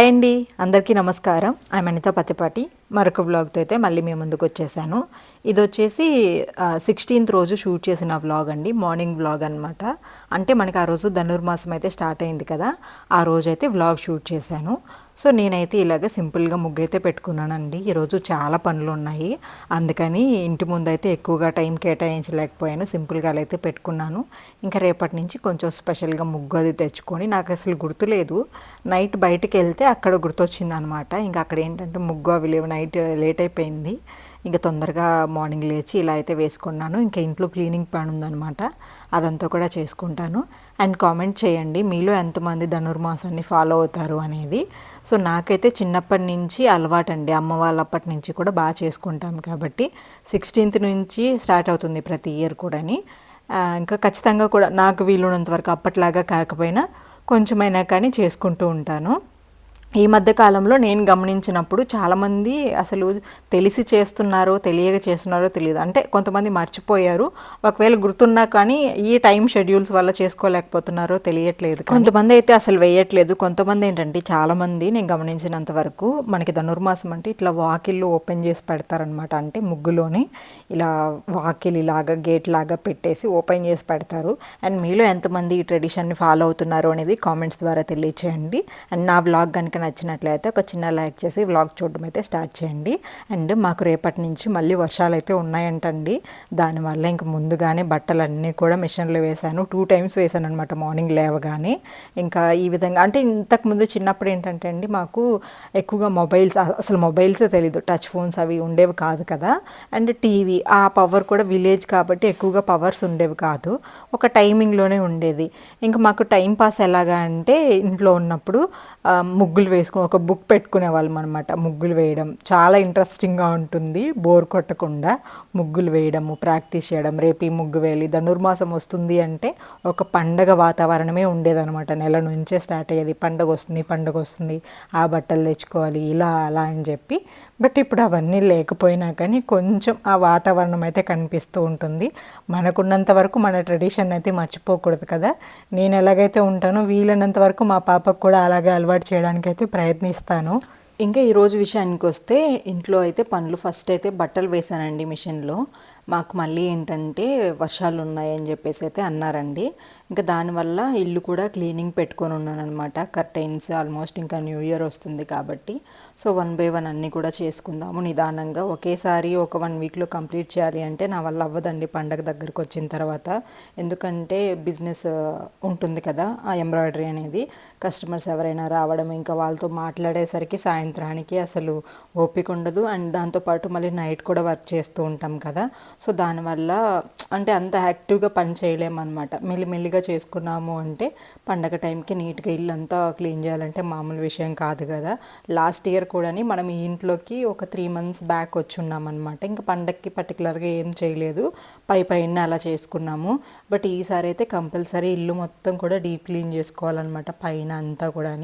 Hi అండి అందరికీ నమస్కారం. ఐ అనిత పతిపాటి మరొక వ్లాగ్తో అయితే మళ్ళీ మేము ముందుకు వచ్చేసాను. ఇది వచ్చేసి సిక్స్టీన్త్ రోజు షూట్ చేసిన వ్లాగ్ అండి. మార్నింగ్ వ్లాగ్ అనమాట అంటే మనకి ఆ రోజు ధనుర్మాసం అయితే స్టార్ట్ అయింది కదా. ఆ రోజు అయితే వ్లాగ్ షూట్ చేశాను. సో నేనైతే ఇలాగ సింపుల్గా ముగ్గు అయితే పెట్టుకున్నానండి. ఈరోజు చాలా పనులు ఉన్నాయి అందుకని ఇంటి ముందు అయితే ఎక్కువగా టైం కేటాయించలేకపోయాను. సింపుల్గా అలా అయితే పెట్టుకున్నాను. ఇంకా రేపటి నుంచి కొంచెం స్పెషల్గా ముగ్గు అది తెచ్చుకొని నాకు అసలు గుర్తులేదు నైట్ బయటకు వెళ్తే అక్కడ గుర్తొచ్చింది అనమాట ఇంకా అక్కడ ఏంటంటే ముగ్గు అవి లేవు. నైట్ లేట్ అయిపోయింది. ఇంకా తొందరగా మార్నింగ్ లేచి ఇలా అయితే వేసుకున్నాను. ఇంకా ఇంట్లో క్లీనింగ్ పని ఉందనమాట అదంతా కూడా చేసుకుంటాను. అండ్ కామెంట్ చేయండి. మీలో ఎంతమంది ధనుర్మాసాన్ని ఫాలో అవుతారు అనేది. సో నాకైతే చిన్నప్పటి నుంచి అలవాటండి. అమ్మ వాళ్ళప్పటి నుంచి కూడా బాగా చేసుకుంటాం కాబట్టి సిక్స్టీన్త్ నుంచి స్టార్ట్ అవుతుంది ప్రతి ఇయర్ కూడాని. ఇంకా ఖచ్చితంగా కూడా నాకు వీలున్నంత వరకు అప్పట్లాగా కాకపోయినా కొంచెమైనా కానీ చేసుకుంటూ ఉంటాను. ఈ మధ్య కాలంలో నేను గమనించినప్పుడు చాలామంది అసలు తెలిసి చేస్తున్నారో తెలియక చేస్తున్నారో తెలియదు. అంటే కొంతమంది మర్చిపోయారు. ఒకవేళ గుర్తున్నా కానీ ఈ టైం షెడ్యూల్స్ వల్ల చేసుకోలేకపోతున్నారో తెలియట్లేదు కొంతమంది అయితే అసలు వేయట్లేదు. కొంతమంది ఏంటంటే చాలామంది నేను గమనించినంత వరకు మనకి ధనుర్మాసం అంటే ఇట్లా వాకిళ్ళు ఓపెన్ చేసి పెడతారనమాట అంటే ముగ్గులోనే ఇలా వాకిల్ ఇలాగా గేట్ లాగా పెట్టేసి ఓపెన్ చేసి పెడతారు. అండ్ మీలో ఎంతమంది ఈ ట్రెడిషన్ని ఫాలో అవుతున్నారో అనేది కామెంట్స్ ద్వారా తెలియచేయండి. అండ్ నా వ్లాగ్ కనుక నచ్చినట్లయితే ఒక చిన్న లైక్ చేసి వ్లాగ్ చూడడం అయితే స్టార్ట్ చేయండి. అండ్ మాకు రేపటి నుంచి మళ్ళీ వర్షాలు అయితే ఉన్నాయంటండి. దానివల్ల ఇంక ముందుగానే బట్టలన్నీ కూడా మిషన్లో వేశాను. టూ టైమ్స్ వేశాను అనమాట మార్నింగ్ లేవగానే. ఇంకా ఈ విధంగా అంటే ఇంతకుముందు చిన్నప్పుడు ఏంటంటే అండి మాకు ఎక్కువగా మొబైల్స్ అసలు మొబైల్సే తెలీదు. టచ్ ఫోన్స్ అవి ఉండేవి కాదు కదా. అండ్ టీవీ ఆ పవర్ కూడా విలేజ్ కాబట్టి ఎక్కువగా పవర్స్ ఉండేవి కాదు. ఒక టైమింగ్లోనే ఉండేది. ఇంకా మాకు టైం పాస్ ఎలాగా అంటే ఇంట్లో ఉన్నప్పుడు ముగ్గులు ముగ్గులు వేసుకుని ఒక బుక్ పెట్టుకునే వాళ్ళం అనమాట ముగ్గులు వేయడం చాలా ఇంట్రెస్టింగ్గా ఉంటుంది. బోర్ కొట్టకుండా ముగ్గులు వేయడము ప్రాక్టీస్ చేయడం. రేపు ఈ ముగ్గు వేయాలి ధనుర్మాసం వస్తుంది అంటే ఒక పండగ వాతావరణమే ఉండేదన్నమాట. నెల నుంచే స్టార్ట్ అయ్యేది. పండగ వస్తుంది పండగ వస్తుంది. ఆ బట్టలు తెచ్చుకోవాలి ఇలా అలా అని చెప్పి. బట్ ఇప్పుడు అవన్నీ లేకపోయినా కానీ కొంచెం ఆ వాతావరణం అయితే కనిపిస్తూ ఉంటుంది. మనకున్నంత వరకు మన ట్రెడిషన్ అయితే మర్చిపోకూడదు కదా. నేను ఎలాగైతే ఉంటానో వీలైనంత వరకు మా పాపకు కూడా అలాగే అలవాటు చేయడానికి అయితే ప్రయత్నిస్తాను. ఇంకా ఈరోజు విషయానికి వస్తే ఇంట్లో అయితే పనులు ఫస్ట్ అయితే బట్టలు వేసానండి మిషన్లో. మాకు మళ్ళీ ఏంటంటే వర్షాలు ఉన్నాయని చెప్పేసి అయితే అన్నారండి. ఇంకా దానివల్ల ఇల్లు కూడా క్లీనింగ్ పెట్టుకొని ఉన్నాను అనమాట కర్టైన్స్ ఆల్మోస్ట్ ఇంకా న్యూ ఇయర్ వస్తుంది కాబట్టి. సో వన్ బై వన్ అన్నీ కూడా చేసుకుందాము నిదానంగా. ఒకేసారి ఒక వన్ వీక్లో కంప్లీట్ చేయాలి అంటే నా వల్ల అవ్వదండి పండగ దగ్గరకు వచ్చిన తర్వాత. ఎందుకంటే బిజినెస్ ఉంటుంది కదా ఆ ఎంబ్రాయిడరీ అనేది. కస్టమర్స్ ఎవరైనా రావడం ఇంకా వాళ్ళతో మాట్లాడేసరికి సాయంత్రానికి అసలు ఓపిక ఉండదు. అండ్ దాంతోపాటు మళ్ళీ నైట్ కూడా వర్క్ చేస్తూ ఉంటాం కదా. సో దానివల్ల అంటే అంత యాక్టివ్గా పని చేయలేమన్నమాట. మెల్లిమెల్లిగా చేసుకున్నాము అంటే పండగ టైంకి నీట్గా ఇల్లు అంతా క్లీన్ చేయాలంటే మామూలు విషయం కాదు కదా. లాస్ట్ ఇయర్ కూడా మనం ఈ ఇంట్లోకి ఒక త్రీ మంత్స్ బ్యాక్ వచ్చి ఉన్నామన్నమాట ఇంకా పండగకి పర్టికులర్గా ఏం చేయలేదు. పై పైన అలా చేసుకున్నాము. బట్ ఈసారి అయితే కంపల్సరీ ఇల్లు మొత్తం కూడా డీప్ క్లీన్ చేసుకోవాలన్నమాట పైన అంతా కూడా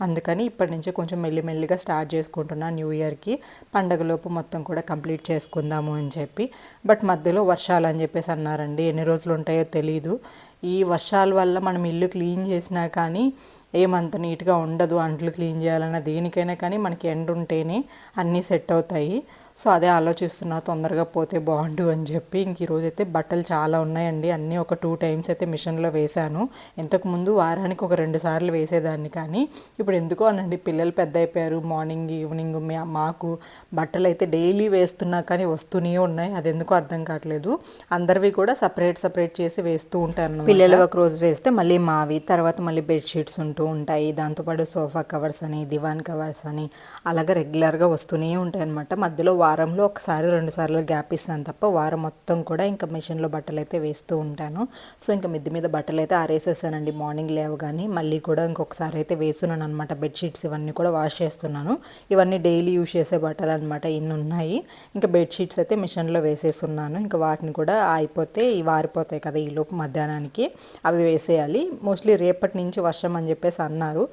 అందుకని ఇప్పటి నుంచే కొంచెం మెల్లిమెల్లిగా స్టార్ట్ చేసుకుంటున్నా న్యూ ఇయర్కి. పండగలోపు మొత్తం కూడా కంప్లీట్ చేసుకుందాము అని చెప్పి. బట్ మధ్యలో వర్షాలు అని చెప్పేసి అన్నారండి. ఎన్ని రోజులు ఉంటాయో తెలియదు ఈ వర్షాల వల్ల మనం ఇల్లు క్లీన్ చేసినా కానీ ఏమంత నీట్గా ఉండదు. అంట్లు క్లీన్ చేయాలన్నా దేనికైనా కానీ మనకి ఎండ ఉంటేనే అన్నీ సెట్ అవుతాయి. సో అదే ఆలోచిస్తున్నా తొందరగా పోతే బాగుండు అని చెప్పి. ఇంక ఈరోజు అయితే బట్టలు చాలా ఉన్నాయండి. అన్నీ ఒక టూ టైమ్స్ అయితే మిషన్లో వేశాను. ఇంతకుముందు వారానికి ఒక రెండు సార్లు వేసేదాన్ని కానీ ఇప్పుడు ఎందుకో అనండి పిల్లలు పెద్ద అయిపోయారు. మార్నింగ్ ఈవినింగ్ మాకు బట్టలు అయితే డైలీ వేస్తున్నా కానీ వస్తూనే ఉన్నాయి. అది ఎందుకు అర్థం కావట్లేదు. అందరివి కూడా సపరేట్ సపరేట్ చేసి వేస్తూ ఉంటాను పిల్లలు ఒక రోజు వేస్తే మళ్ళీ మావి తర్వాత మళ్ళీ బెడ్షీట్స్ ఉంటూ ఉంటాయి. దాంతోపాటు సోఫా కవర్స్ అని దివాన్ కవర్స్ అని అలాగే రెగ్యులర్గా వస్తూనే ఉంటాయి అనమాట మధ్యలో వారంలో ఒకసారి రెండు సార్లు గ్యాప్ ఇస్తాను తప్ప వారం మొత్తం కూడా ఇంకా మిషన్లో బట్టలు అయితే వేస్తూ ఉంటాను. సో ఇంకా మిద్ది మీద బట్టలు అయితే ఆరేసేసానండి. మార్నింగ్ లేవగానే మళ్ళీ కూడా ఇంకొకసారి అయితే వేస్తున్నాను అనమాట బెడ్షీట్స్ ఇవన్నీ కూడా వాష్ చేస్తున్నాను. ఇవన్నీ డైలీ యూజ్ చేసే బట్టలు అనమాట ఇన్ని ఉన్నాయి. ఇంకా బెడ్షీట్స్ అయితే మిషన్లో వేసేస్తున్నాను ఇంకా వాటిని కూడా అయిపోతే వారిపోతాయి ఆరిపోతాయి కదా ఈ లోపు మధ్యాహ్నానికి. అవి వేసేయాలి. మోస్ట్లీ రేపటి నుంచి వర్షం అని చెప్పేసి అన్నారు.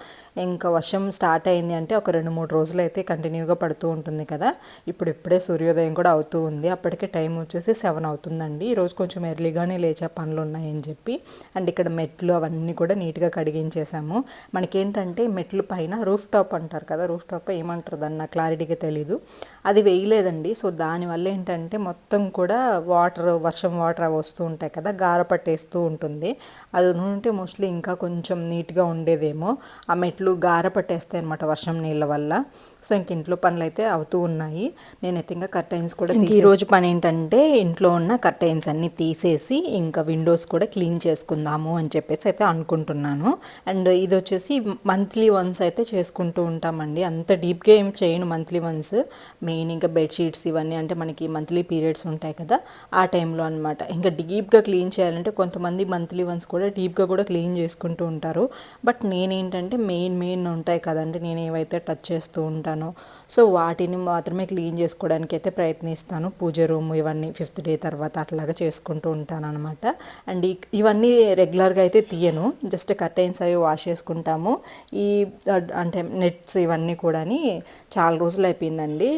ఇంకా వర్షం స్టార్ట్ అయింది అంటే ఒక రెండు మూడు రోజులు అయితే కంటిన్యూగా పడుతూ ఉంటుంది కదా. ఇప్పుడు ఇప్పుడే సూర్యోదయం కూడా అవుతూ ఉంది. అప్పటికే టైం వచ్చేసి సెవెన్ అవుతుందండి. ఈరోజు కొంచెం ఎర్లీగానే లేచే పనులు ఉన్నాయని చెప్పి అండ్ ఇక్కడ మెట్లు అవన్నీ కూడా నీట్గా కడిగించేసాము. మనకేంటంటే మెట్లు పైన రూఫ్ టాప్ అంటారు కదా రూఫ్ టాప్ ఏమంటారు దాన్ని? నాకు క్లారిటీగా తెలీదు. అది వేయలేదండి. సో దానివల్ల ఏంటంటే మొత్తం కూడా వాటర్ వర్షం వాటర్ అవి వస్తూ ఉంటాయి కదా గార పట్టేస్తూ ఉంటుంది. అది ఉంటే మోస్ట్లీ ఇంకా కొంచెం నీట్గా ఉండేదేమో. ఆ మెట్లు గార పట్టేస్తాయి అనమాట వర్షం నీళ్ళ వల్ల. సో ఇంక ఇంట్లో పనులు అయితే అవుతూ ఉన్నాయి. నేనైతే ఇంకా కర్టైన్స్ కూడా ఈ రోజు పని ఏంటంటే ఇంట్లో ఉన్న కర్టైన్స్ అన్ని తీసేసి ఇంకా విండోస్ కూడా క్లీన్ చేసుకుందాము అని చెప్పేసి అయితే అనుకుంటున్నాను. అండ్ ఇది వచ్చేసి మంత్లీ వన్స్ అయితే చేసుకుంటూ ఉంటామండి. అంత డీప్గా ఏం చేయను మంత్లీ వన్స్. మెయిన్ ఇంకా బెడ్షీట్స్ ఇవన్నీ అంటే మనకి మంత్లీ పీరియడ్స్ ఉంటాయి కదా ఆ టైంలో అనమాట ఇంకా డీప్గా క్లీన్ చేయాలంటే కొంతమంది మంత్లీ వన్స్ కూడా డీప్గా కూడా క్లీన్ చేసుకుంటూ ఉంటారు. బట్ నేనేంటంటే మెయిన్ మెయిన్ ఉంటాయి కదండి నేను ఏవైతే టచ్ చేస్తూ ఉంటానో. సో వాటిని మాత్రమే క్లీన్ చేసుకోవడానికి అయితే ప్రయత్నిస్తాను. పూజ రూమ్ ఇవన్నీ ఫిఫ్త్ డే తర్వాత అట్లాగా చేసుకుంటూ ఉంటాను అనమాట అండ్ ఇవన్నీ రెగ్యులర్గా అయితే తీయను. జస్ట్ కర్టైన్స్ అవి వాష్ చేసుకుంటాము. ఈ అంటే నెట్స్ ఇవన్నీ కూడా చాలా రోజులు అయిపోయిందండి.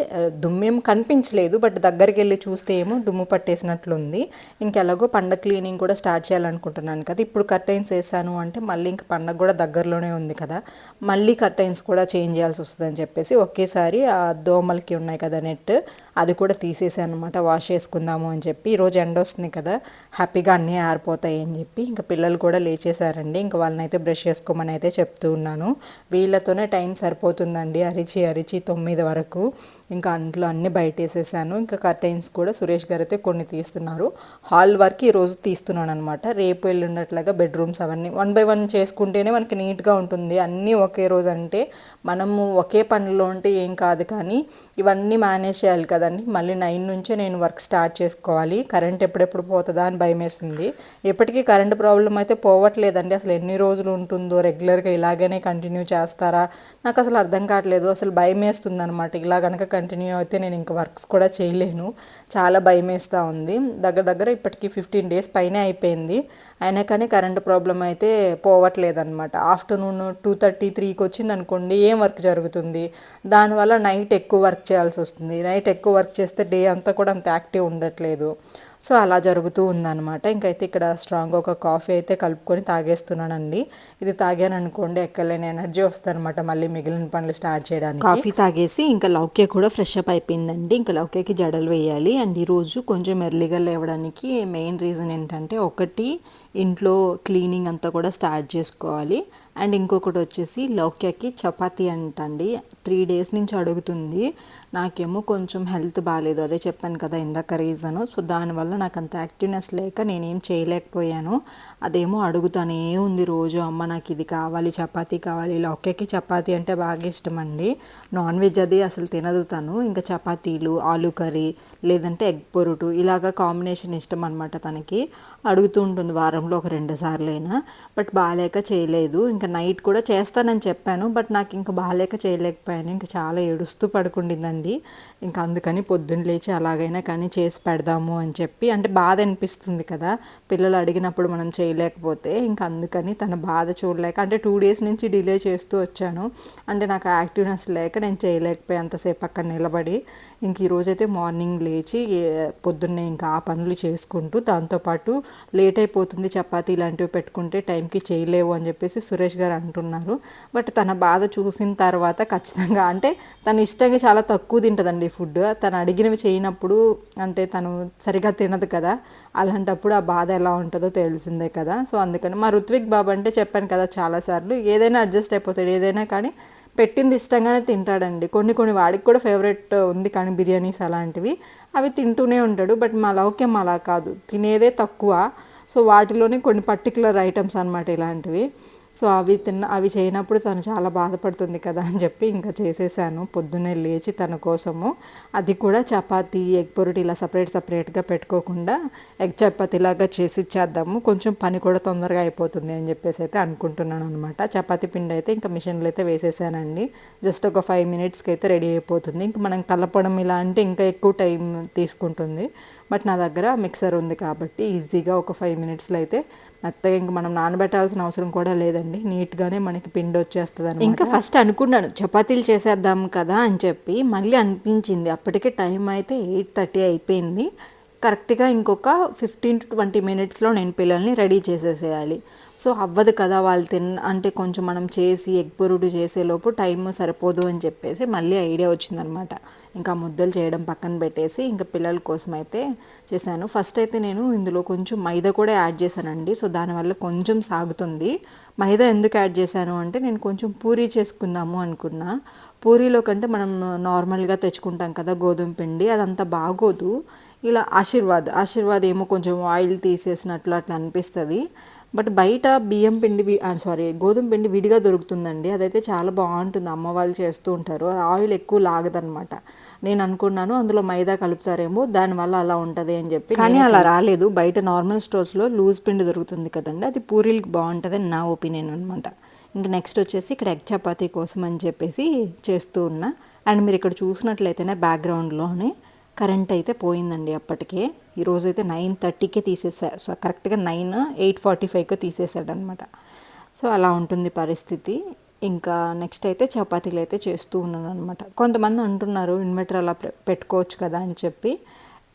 దుమ్మేం కనిపించలేదు బట్ దగ్గరికి వెళ్ళి చూస్తే ఏమో దుమ్ము పట్టేసినట్లుంది. ఇంకెలాగో పండగ క్లీనింగ్ కూడా స్టార్ట్ చేయాలనుకుంటున్నాను కదా. ఇప్పుడు కర్టైన్స్ వేసాను అంటే మళ్ళీ ఇంక పండగ కూడా దగ్గరలోనే ఉంది కదా. మళ్ళీ కర్టైన్స్ కూడా చేంజ్ చేయాల్సి వస్తుందని చెప్పేసి ఒకేసారి ఆ దోమలకి ఉన్నాయి కదా నెట్ అది కూడా తీసేసాను అనమాట వాష్ చేసుకుందాము అని చెప్పి. ఈరోజు ఎండ వస్తుంది కదా. హ్యాపీగా అన్నీ ఆరిపోతాయి అని చెప్పి ఇంకా పిల్లలు కూడా లేచేశారండి. ఇంకా వాళ్ళని అయితే బ్రష్ చేసుకోమని అయితే చెప్తూ ఉన్నాను. వీళ్ళతోనే టైం సరిపోతుందండి. అరిచి అరిచి తొమ్మిది వరకు. ఇంకా దాంట్లో అన్నీ బయట వేసేసాను ఇంకా కర్టైన్స్ కూడా సురేష్ గారు అయితే కొన్ని తీస్తున్నారు. హాల్ వరకు ఈరోజు తీస్తున్నాను అనమాట రేపు వెళ్ళినట్లుగా బెడ్రూమ్స్ అవన్నీ వన్ బై వన్ చేసుకుంటేనే మనకి నీట్గా ఉంటుంది. అన్నీ ఒకే రోజు అంటే మనము ఒకే పనిలో ఉంటే ఏం కాదు కానీ ఇవన్నీ మేనేజ్ చేయాలి కదండి. మళ్ళీ నైన్ నుంచే నేను వర్క్ స్టార్ట్ చేసుకోవాలి. కరెంట్ ఎప్పుడెప్పుడు పోతుందా అని భయం వేస్తుంది ఎప్పటికీ కరెంట్ ప్రాబ్లం అయితే పోవట్లేదండి. అసలు ఎన్ని రోజులు ఉంటుందో రెగ్యులర్గా ఇలాగనే కంటిన్యూ చేస్తారా? నాకు అసలు అర్థం కావట్లేదు. అసలు భయం వేస్తుంది అనమాట ఇలా కనుక కంటిన్యూ అయితే నేను ఇంకా వర్క్స్ కూడా చేయలేను. చాలా భయం వేస్తూ ఉంది. దగ్గర దగ్గర ఇప్పటికి ఫిఫ్టీన్ డేస్ పైనే అయిపోయింది. అయినా కానీ కరెంట్ ప్రాబ్లం అయితే పోవట్లేదన్నమాట. ఆఫ్టర్నూన్ టూ థర్టీ త్రీకి వచ్చింది అనుకోండి ఏం వర్క్ జరుగుతుంది? దానివల్ల నైట్ ఎక్కువ వర్క్ చేయాల్సి వస్తుంది. నైట్ ఎక్కువ వర్క్ చేస్తే డే అంతా కూడా అంత యాక్టివ్ ఉండట్లేదు. సో అలా జరుగుతూ ఉందన్నమాట. ఇంకైతే ఇక్కడ స్ట్రాంగ్గా ఒక కాఫీ అయితే కలుపుకొని తాగేస్తున్నానండి. ఇది తాగాను అనుకోండి ఎక్కలేని ఎనర్జీ వస్తుందన్నమాట మళ్ళీ మిగిలిన పనులు స్టార్ట్ చేయడానికి. కాఫీ తాగేసి ఇంకా లౌక్య కూడా ఫ్రెష్ అప్ అయిపోయిందండి. ఇంకా లౌక్యకి జడలు వేయాలి. అండ్ ఈరోజు కొంచెం ఎర్లీగా లేవడానికి మెయిన్ రీజన్ ఏంటంటే ఒకటి ఇంట్లో క్లీనింగ్ అంతా కూడా స్టార్ట్ చేసుకోవాలి. అండ్ ఇంకొకటి వచ్చేసి లౌక్యకి చపాతీ అంటండి. త్రీ డేస్ నుంచి అడుగుతుంది. నాకేమో కొంచెం హెల్త్ బాగాలేదు అదే చెప్పాను కదా ఇందాక రీజను సో దానివల్ల నాకు అంత యాక్టివ్నెస్ లేక నేనేం చేయలేకపోయాను. అదేమో అడుగుతానే ఉంది రోజు. అమ్మ నాకు ఇది కావాలి చపాతీ కావాలి. లౌక్యకి చపాతీ అంటే బాగా ఇష్టం అండి నాన్ వెజ్ అది అసలు తినదు తను. ఇంకా చపాతీలు ఆలు కర్రీ లేదంటే ఎగ్ పొరుటు ఇలాగా కాంబినేషన్ ఇష్టం అనమాట తనకి. అడుగుతూ ఉంటుంది వారంలో ఒక రెండు సార్లు అయినా బట్ బాగాలేక చేయలేదు. ఇంకా నైట్ కూడా చేస్తానని చెప్పాను బట్ నాకు ఇంకా బాగాలేక చేయలేకపోయాను. ఇంకా చాలా ఏడుస్తూ పడుకుండిందండి. ఇంకా అందుకని పొద్దున్న లేచి అలాగైనా కానీ చేసి పెడదాము అని చెప్పి అంటే బాధ అనిపిస్తుంది కదా పిల్లలు అడిగినప్పుడు మనం చేయలేకపోతే. ఇంకా అందుకని తన బాధ చూడలేక అంటే టూ డేస్ నుంచి డిలే చేస్తూ వచ్చాను. అంటే నాకు యాక్టివ్నెస్ లేక నేను చేయలేకపోయి అంతసేపు అక్కడ నిలబడి ఇంక ఈరోజైతే మార్నింగ్ లేచి పొద్దున్నే ఇంకా ఆ పనులు చేసుకుంటూ దాంతోపాటు లేట్ అయిపోతుంది చపాతీ ఇలాంటివి పెట్టుకుంటే టైంకి చేయలేవు అని చెప్పేసి సురేష్ గారు అంటున్నారు. బట్ తన బాధ చూసిన తర్వాత ఖచ్చితంగా అంటే తను ఇష్టంగా చాలా తక్కువ తింటుందండి ఫుడ్. తను అడిగినవి చేయనప్పుడు అంటే తను సరిగా తినదు కదా. అలాంటప్పుడు ఆ బాధ ఎలా ఉంటుందో తెలిసిందే కదా. సో అందుకని మా ఋత్విక్ బాబు అంటే చెప్పాను కదా చాలాసార్లు ఏదైనా అడ్జస్ట్ అయిపోతాడు ఏదైనా కానీ పెట్టింది ఇష్టంగానే తింటాడండి. కొన్ని కొన్ని వాడికి కూడా ఫేవరెట్ ఉంది కానీ బిర్యానీస్ అలాంటివి. అవి తింటూనే ఉంటాడు. బట్ మా లౌక్యం అలా కాదు. తినేదే తక్కువ. సో వాటిలోనే కొన్ని పర్టికులర్ ఐటమ్స్ అన్నమాట ఇలాంటివి. సో అవి తిన్న అవి చేయనప్పుడు తను చాలా బాధపడుతుంది కదా అని చెప్పి ఇంకా చేసేసాను. పొద్దున్నే లేచి తన కోసము. అది కూడా చపాతీ ఎగ్ పొరటి ఇలా సపరేట్ సపరేట్గా పెట్టుకోకుండా ఎగ్ చపాతి లాగా చేసి ఇచ్చేద్దాము. కొంచెం పని కూడా తొందరగా అయిపోతుంది అని చెప్పేసి అయితే అనుకుంటున్నాను అనమాట చపాతి పిండి అయితే ఇంకా మిషన్లో అయితే వేసేసానండి. జస్ట్ ఒక ఫైవ్ మినిట్స్కి అయితే రెడీ అయిపోతుంది. ఇంకా మనం కలపడం ఇలా అంటే ఇంకా ఎక్కువ టైం తీసుకుంటుంది. బట్ నా దగ్గర మిక్సర్ ఉంది కాబట్టి ఈజీగా ఒక ఫైవ్ మినిట్స్లో అయితే మెత్తగా ఇంక మనం నానబెట్టాల్సిన అవసరం కూడా లేదండి. నీట్గానే మనకి పిండి వచ్చేస్తుంది ఇంకా ఫస్ట్ అనుకున్నాను చపాతీలు చేసేద్దాం కదా అని చెప్పి మళ్ళీ అనిపించింది. అప్పటికే టైం అయితే ఎయిట్ థర్టీ అయిపోయింది. కరెక్ట్గా ఇంకొక ఫిఫ్టీన్ టు ట్వంటీ మినిట్స్లో నేను పిల్లల్ని రెడీ చేసేసేయాలి. సో అవ్వదు కదా వాళ్ళు తిన్ అంటే కొంచెం మనం చేసి ఎగ్ పొరుడు చేసేలోపు టైం సరిపోదు అని చెప్పేసి మళ్ళీ ఐడియా వచ్చిందనమాట. ఇంకా ముద్దలు చేయడం పక్కన పెట్టేసి ఇంకా పిల్లల కోసం అయితే చేశాను. ఫస్ట్ అయితే నేను ఇందులో కొంచెం మైదా కూడా యాడ్ చేశానండి. సో దానివల్ల కొంచెం సాగుతుంది. మైదా ఎందుకు యాడ్ చేశాను అంటే నేను కొంచెం పూరీ చేసుకుందాము అనుకున్నా. పూరీలో కంటే మనం నార్మల్గా తెచ్చుకుంటాం కదా గోధుమ పిండి అదంతా బాగోదు. ఇలా ఆశీర్వాద్ ఆశీర్వాద్ ఏమో కొంచెం ఆయిల్ తీసేసినట్లు అట్లా అనిపిస్తుంది. బట్ బయట బియ్యం పిండి సారీ గోధుమ పిండి విడిగా దొరుకుతుందండి. అదైతే చాలా బాగుంటుంది. అమ్మ వాళ్ళు చేస్తూ ఉంటారు. ఆయిల్ ఎక్కువ లాగదనమాట నేను అనుకున్నాను అందులో మైదా కలుపుతారేమో దానివల్ల అలా ఉంటుంది అని చెప్పి కానీ అలా రాలేదు. బయట నార్మల్ స్టోర్స్లో లూజ్ పిండి దొరుకుతుంది కదండి. అది పూరీలకు బాగుంటుంది అని నా ఒపీనియన్ అనమాట ఇంకా నెక్స్ట్ వచ్చేసి ఇక్కడ ఎగ్ చపాతీ కోసం అని చెప్పేసి చేస్తూ ఉన్నా. అండ్ మీరు ఇక్కడ చూసినట్లయితేనే బ్యాక్గ్రౌండ్లోనే కరెంట్ అయితే పోయిందండి అప్పటికే. ఈరోజైతే నైన్ థర్టీకే తీసేసా. సో కరెక్ట్గా నైన్ ఎయిట్ ఫార్టీ ఫైవ్కి తీసేసాడనమాట సో అలా ఉంటుంది పరిస్థితి. ఇంకా నెక్స్ట్ అయితే చపాతీలు అయితే చేస్తూ ఉన్నాను అనమాట కొంతమంది అంటున్నారు ఇన్వర్టర్ అలా పెట్టుకోవచ్చు కదా అని చెప్పి.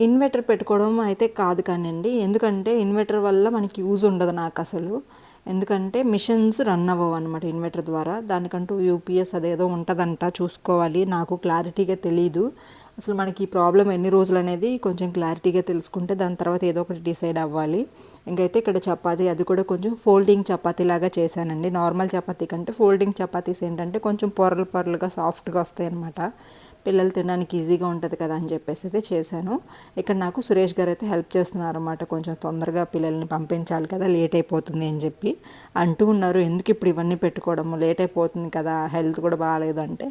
ఇన్వర్టర్ పెట్టుకోవడం అయితే కాదు కానివ్వండి ఎందుకంటే ఇన్వర్టర్ వల్ల మనకి యూజ్ ఉండదు నాకు అసలు. ఎందుకంటే మిషన్స్ రన్ అవ్వవు అనమాట ఇన్వర్టర్ ద్వారా. దానికంటూ యూపీఎస్ అదేదో ఉంటుందంట చూసుకోవాలి. నాకు క్లారిటీగా తెలీదు. అసలు మనకి ఈ ప్రాబ్లం ఎన్ని రోజులు అనేది కొంచెం క్లారిటీగా తెలుసుకుంటే దాని తర్వాత ఏదో ఒకటి డిసైడ్ అవ్వాలి. ఇంకైతే ఇక్కడ చపాతీ అది కూడా కొంచెం ఫోల్డింగ్ చపాతీ లాగా చేశానండి. నార్మల్ చపాతీ కంటే ఫోల్డింగ్ చపాతీస్ ఏంటంటే కొంచెం పొరలు పొరలుగా సాఫ్ట్గా వస్తాయి అనమాట పిల్లలు తినడానికి ఈజీగా ఉంటుంది కదా అని చెప్పేసి అయితే చేశాను. ఇక్కడ నాకు సురేష్ గారు అయితే హెల్ప్ చేస్తున్నారు అనమాట కొంచెం తొందరగా పిల్లల్ని పంపించాలి కదా లేట్ అయిపోతుంది అని చెప్పి అంటూ ఉన్నారు. ఎందుకు ఇప్పుడు ఇవన్నీ పెట్టుకోవడము? లేట్ అయిపోతుంది కదా హెల్త్ కూడా బాగాలేదు అంటే.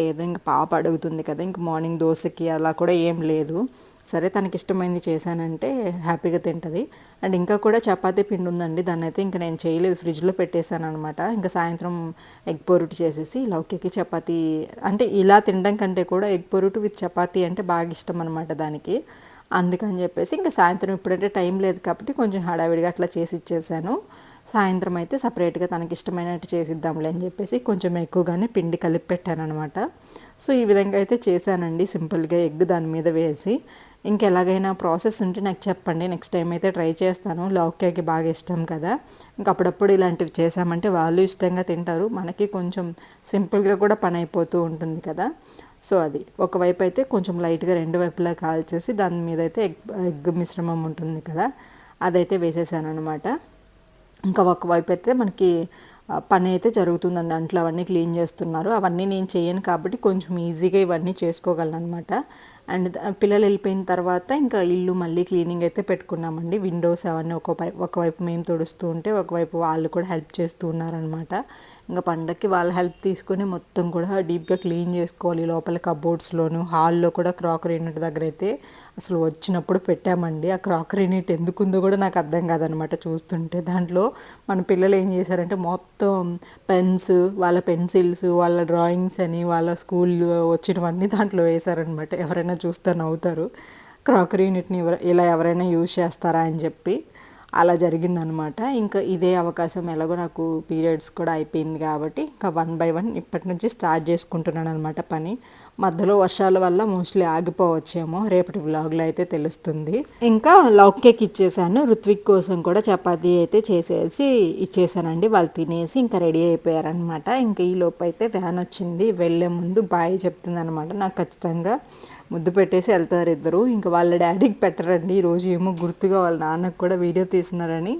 లేదు ఇంక పాప అడుగుతుంది కదా ఇంక మార్నింగ్ దోశకి అలా కూడా ఏం లేదు. సరే తనకి ఇష్టమైంది చేశానంటే హ్యాపీగా తింటుంది. అండ్ ఇంకా కూడా చపాతీ పిండి ఉందండి దాన్ని అయితే ఇంకా నేను చేయలేదు. ఫ్రిడ్జ్లో పెట్టేశాను అనమాట ఇంకా సాయంత్రం ఎగ్ పొరుటు చేసేసి లౌకికి చపాతీ అంటే ఇలా తినడం కంటే కూడా ఎగ్ పొరుటు విత్ చపాతీ అంటే బాగా ఇష్టం అనమాట దానికి. అందుకని చెప్పేసి ఇంకా సాయంత్రం ఇప్పుడంటే టైం లేదు కాబట్టి కొంచెం హడావిడిగా అట్లా చేసి ఇచ్చేసాను. సాయంత్రం అయితే సపరేట్గా తనకి ఇష్టమైనట్టు చేసిద్దాంలే అని చెప్పేసి కొంచెం ఎక్కువగానే పిండి కలిపి పెట్టాను అనమాట సో ఈ విధంగా అయితే చేశానండి. సింపుల్గా ఎగ్ దాని మీద వేసి ఇంకెలాగైనా ప్రాసెస్ ఉంటే నాకు చెప్పండి. నెక్స్ట్ టైం అయితే ట్రై చేస్తాను. లౌక్యాకి బాగా ఇష్టం కదా. ఇంక అప్పుడప్పుడు ఇలాంటివి చేసామంటే వాళ్ళు ఇష్టంగా తింటారు. మనకి కొంచెం సింపుల్గా కూడా పని అయిపోతూ ఉంటుంది కదా. సో అది. ఒకవైపు అయితే కొంచెం లైట్గా రెండు వైపులా కాల్చేసి దాని మీద అయితే ఎగ్ ఎగ్ మిశ్రమం ఉంటుంది కదా. అదైతే వేసేసాను అనమాట ఇంకా ఒకవైపు అయితే మనకి పని అయితే జరుగుతుందండి. అంట్లో అవన్నీ క్లీన్ చేస్తున్నారు. అవన్నీ నేను చేయను కాబట్టి కొంచెం ఈజీగా ఇవన్నీ చేసుకోగలను అనమాట అండ్ పిల్లలు వెళ్ళిపోయిన తర్వాత ఇంకా ఇల్లు మళ్ళీ క్లీనింగ్ అయితే పెట్టుకున్నామండి. విండోస్ అవన్నీ ఒక ఒకవైపు మేము తుడుస్తూ ఉంటే ఒకవైపు వాళ్ళు కూడా హెల్ప్ చేస్తూ ఉన్నారనమాట ఇంకా పండగకి వాళ్ళ హెల్ప్ తీసుకొని మొత్తం కూడా డీప్గా క్లీన్ చేసుకోవాలి. లోపల కబోర్డ్స్లోను హాల్లో కూడా క్రాకరీ యూనిట్ దగ్గర అయితే అసలు వచ్చినప్పుడు పెట్టామండి. ఆ క్రాకరీ యూనిట్ ఎందుకుందో కూడా నాకు అర్థం కాదనమాట చూస్తుంటే. దాంట్లో మన పిల్లలు ఏం చేశారంటే మొత్తం పెన్స్ వాళ్ళ పెన్సిల్స్ వాళ్ళ డ్రాయింగ్స్ అని వాళ్ళ స్కూల్ వచ్చినవన్నీ దాంట్లో వేశారనమాట ఎవరైనా చూస్తే నవ్వుతారు. క్రాకరీ యూనిట్ని ఇలా ఎవరైనా యూజ్ చేస్తారా అని చెప్పి అలా జరిగిందనమాట. ఇంకా ఇదే అవకాశం ఎలాగో నాకు పీరియడ్స్ కూడా అయిపోయింది కాబట్టి ఇంకా వన్ బై వన్ ఇప్పటి నుంచి స్టార్ట్ చేసుకుంటున్నాను అనమాట పని. మధ్యలో వర్షాల వల్ల మోస్ట్లీ ఆగిపోవచ్చేమో రేపటి వ్లాగ్లో అయితే తెలుస్తుంది. ఇంకా లవ్ కేక్ ఇచ్చేసాను ఋత్విక్ కోసం కూడా చపాతీ అయితే చేసేసి ఇచ్చేసానండి. వాళ్ళు తినేసి ఇంకా రెడీ అయిపోయారనమాట. ఇంకా ఈ లోపు అయితే వ్యాన్ వచ్చింది వెళ్ళే ముందు బాయ్ చెప్తుంది అనమాట నాకు ఖచ్చితంగా ముద్దు పెట్టేసి వెళ్తారు ఇద్దరు. ఇంకా వాళ్ళ డాడీకి పెట్టరండి. ఈరోజు ఏమో గుర్తుగా వాళ్ళ నాన్నకు కూడా వీడియో తీసినారని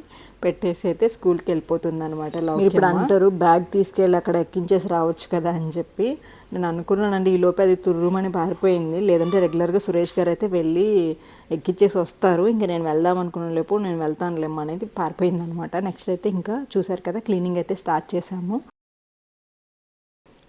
పెట్టేసి అయితే స్కూల్కి వెళ్ళిపోతుంది అనమాట ఇప్పుడు అంటారు బ్యాగ్ తీసుకెళ్ళి అక్కడ ఎక్కించేసి రావచ్చు కదా అని చెప్పి నేను అనుకున్నానండి. ఈ లోపే అది తుర్రుమని పారిపోయింది. లేదంటే రెగ్యులర్గా సురేష్ గారు అయితే వెళ్ళి ఎక్కించేసి వస్తారు. ఇంకా నేను వెళ్దాం అనుకున్న లేపు నేను వెళ్తానులేమ్మా అనేది పారిపోయింది అనమాట నెక్స్ట్ అయితే ఇంకా చూసారు కదా క్లీనింగ్ అయితే స్టార్ట్ చేశాము.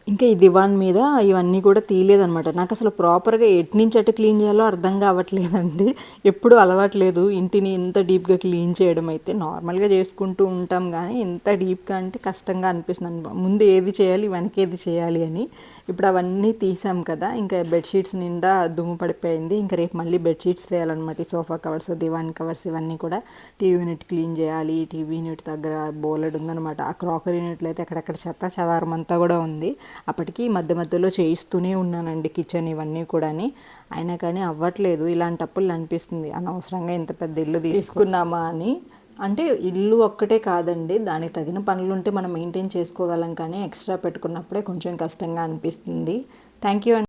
ఇంకా ఈ దివాన్ మీద ఇవన్నీ కూడా తీయలేదనమాట నాకు అసలు ప్రాపర్గా ఎటు నుంచి అటు క్లీన్ చేయాలో అర్థం కావట్లేదండి. ఎప్పుడు అలవాట్లేదు ఇంటిని ఇంత డీప్గా క్లీన్ చేయడం అయితే నార్మల్గా చేసుకుంటూ ఉంటాం కానీ ఇంత డీప్గా అంటే కష్టంగా అనిపిస్తుంది. అనమాట. ముందు ఏది చేయాలి వెనక ఏది చేయాలి అని. ఇప్పుడు అవన్నీ తీసాం కదా. ఇంకా బెడ్షీట్స్ నిండా దుమ్ము పడిపోయింది. ఇంకా రేపు మళ్ళీ బెడ్షీట్స్ వేయాలన్నమాట. ఈ సోఫా కవర్స్ దివాన్ కవర్స్ ఇవన్నీ కూడా టీవీ యూనిట్ క్లీన్ చేయాలి. టీవీ యూనిట్ దగ్గర బోలెడ్ ఉందన్నమాట. ఆ క్రాకరీ యూనిట్లో అయితే అక్కడక్కడ చెత్త చెదారం అంతా కూడా ఉంది. అప్పటికి మధ్య మధ్యలో చేయిస్తూనే ఉన్నానండి కిచెన్ ఇవన్నీ కూడాని. అయినా కానీ అవ్వట్లేదు. ఇలాంటప్పుడు అనిపిస్తుంది అనవసరంగా ఇంత పెద్ద ఇల్లు తీసుకున్నామా అని. అంటే ఇల్లు ఒక్కటే కాదండి దానికి తగిన పనులు ఉంటే మనం మెయింటైన్ చేసుకోగలం కానీ ఎక్స్ట్రా పెట్టుకున్నప్పుడే కొంచెం కష్టంగా అనిపిస్తుంది. Thank you